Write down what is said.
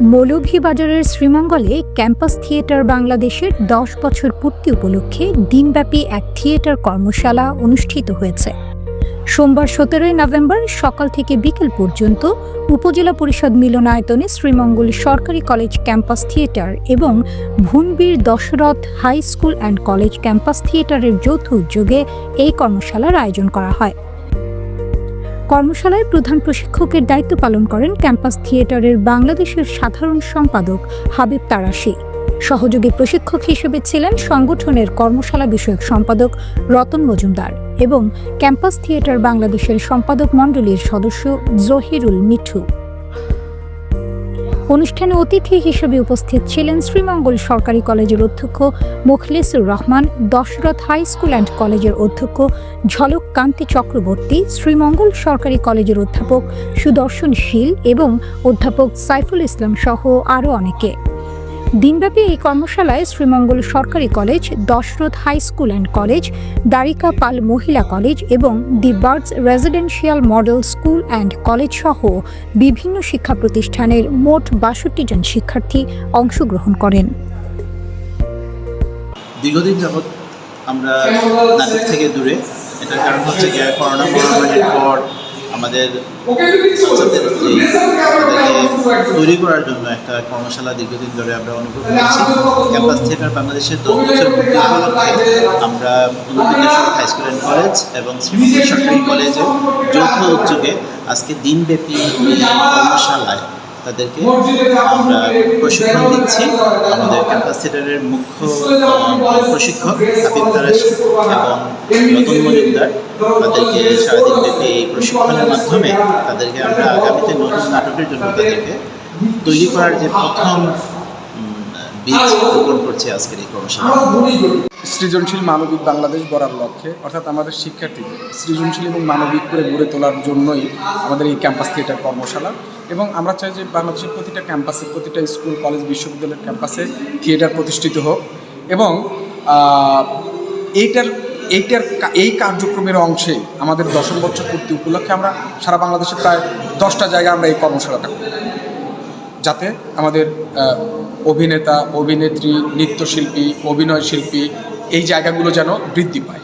মৌলভীবাজারের শ্রীমঙ্গলে campus theatre বাংলাদেশের দশ বছর পূর্তি উপলক্ষে দিনব্যাপী এক থিয়েটার কর্মশালা অনুষ্ঠিত হয়েছে। সোমবার সতেরোই নভেম্বর সকাল থেকে বিকেল পর্যন্ত উপজেলা পরিষদ মিলনায়তনে শ্রীমঙ্গল সরকারি কলেজ ক্যাম্পাস থিয়েটার এবং Bhunabir Dasharath high school and college campus থিয়েটারের যৌথ উদ্যোগে এই কর্মশালার আয়োজন করা হয়। কর্মশালায় প্রধান প্রশিক্ষকের দায়িত্ব পালন করেন ক্যাম্পাস থিয়েটারের বাংলাদেশের সাধারণ সম্পাদক হাবিব তারাশি। সহযোগী প্রশিক্ষক হিসেবে ছিলেন সংগঠনের কর্মশালা বিষয়ক সম্পাদক রতন মজুমদার এবং ক্যাম্পাস থিয়েটার বাংলাদেশের সম্পাদক মণ্ডলীর সদস্য জহিরুল মিঠু। অনুষ্ঠানে অতিথি হিসেবে উপস্থিত ছিলেন শ্রীমঙ্গল সরকারি কলেজের অধ্যক্ষ Mukhlesur Rahman, Dasharath high school and কলেজের অধ্যক্ষ ঝলক কান্তি চক্রবর্তী, শ্রীমঙ্গল সরকারি কলেজের অধ্যাপক সুদর্শন শীল এবং অধ্যাপক সাইফুল ইসলাম সহ আরও অনেকে। দিনব্যাপী এই কর্মশালায় শ্রীমঙ্গল সরকারি college, Dasharath high school and college, Dwarika Pal মহিলা কলেজ এবং the birds residential model school and college সহ বিভিন্ন শিক্ষা প্রতিষ্ঠানের মোট বাষট্টি জন শিক্ষার্থী অংশগ্রহণ করেন। দীর্ঘদিন যাবৎ আমরা থেকে দূরে, এটার কারণ হচ্ছে গিয়ে করোনা মহামারীর আমাদের বাচ্চাদের তৈরি করার জন্য একটা কর্মশালা দীর্ঘদিন ধরে আমরা অনুভব করছি। ক্যাম্পাস থিয়েটার বাংলাদেশের দশ বছর পূর্তি উপলক্ষে আমরা হাই স্কুল অ্যান্ড কলেজ এবং সরকারি কলেজে যৌথ উদ্যোগে আজকে দিনব্যাপী কর্মশালায় তাদেরকে আমরা প্রশিক্ষণ দিচ্ছি। আমাদের ক্যাপাসিটারের মুখ্য প্রশিক্ষক হাবিব তারাশি এবং নতুন মজুমদার। তাদেরকে সারাদিন ব্যাপী এই প্রশিক্ষণের মাধ্যমে তাদেরকে আমরা আগামীতে নতুন নাটকের জন্য তাদেরকে তৈরি করার যে প্রথম বীজ রোপণ করছে আজকের এই কর্মশালা সৃজনশীল মানবিক বাংলাদেশ গড়ার লক্ষ্যে অর্থাৎ আমাদের শিক্ষার্থীদের সৃজনশীল এবং মানবিক করে গড়ে তোলার জন্যই আমাদের এই ক্যাম্পাস থিয়েটার কর্মশালা। এবং আমরা চাই যে বাংলাদেশের প্রতিটা ক্যাম্পাসে প্রতিটা স্কুল কলেজ বিশ্ববিদ্যালয়ের ক্যাম্পাসে থিয়েটার প্রতিষ্ঠিত হোক। এবং এইটার এইটার এই কার্যক্রমের অংশে আমাদের দশম বছর পূর্তি উপলক্ষে আমরা সারা বাংলাদেশে প্রায় দশটা জায়গায় আমরা এই কর্মশালাটা করি যাতে আমাদের অভিনেতা অভিনেত্রী নৃত্যশিল্পী অভিনয় শিল্পী এই জায়গাগুলো যেন বৃদ্ধি পায়।